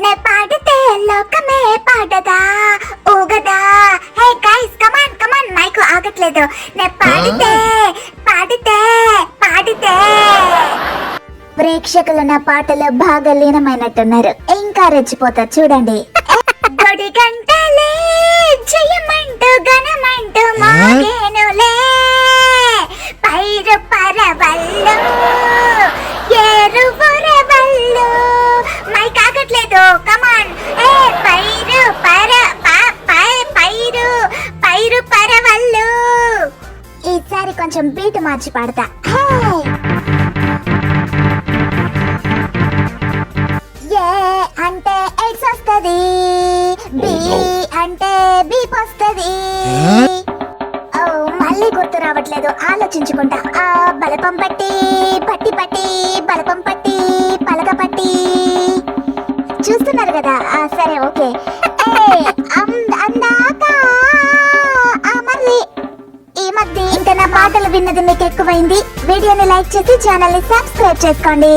నే పాడితే లోకమే పాడదా ఊగదా. Hey guys come on come on mike ఆగట్లేదు. నే పాడితే పాడితే పాడితే. ప్రేక్షకులు నా పాటలో బాగా లీనమైనట్టున్నారు ఇంకా రెచ్చిపోతా చూడండి. కమాన్ ఏ పైరు పర ప- ప- పైరు పైరు పరవళ్ళు ఈసారి కొంచెం బీట్ మార్చి పాడతా ఏ అంటే ఎయిడ్స్ వస్తుంది బి అంటే బీప్ వస్తుంది ఓ మళ్ళీ గుర్తు రావట్లేదు ఆలోచించుకుంటా ఆ బలపం పట్టి పట్టి పట్టి బలపం పట్టి చూస్తున్నారు కదా? సరే ఓకే. అందాక మళ్ళీ ఈ మధ్య ఇంకా నా పాటలు విన్నది మీకు ఎక్కువైంది వీడియోని లైక్ చేసి ఛానల్ని సబ్స్క్రైబ్ చేసుకోండి.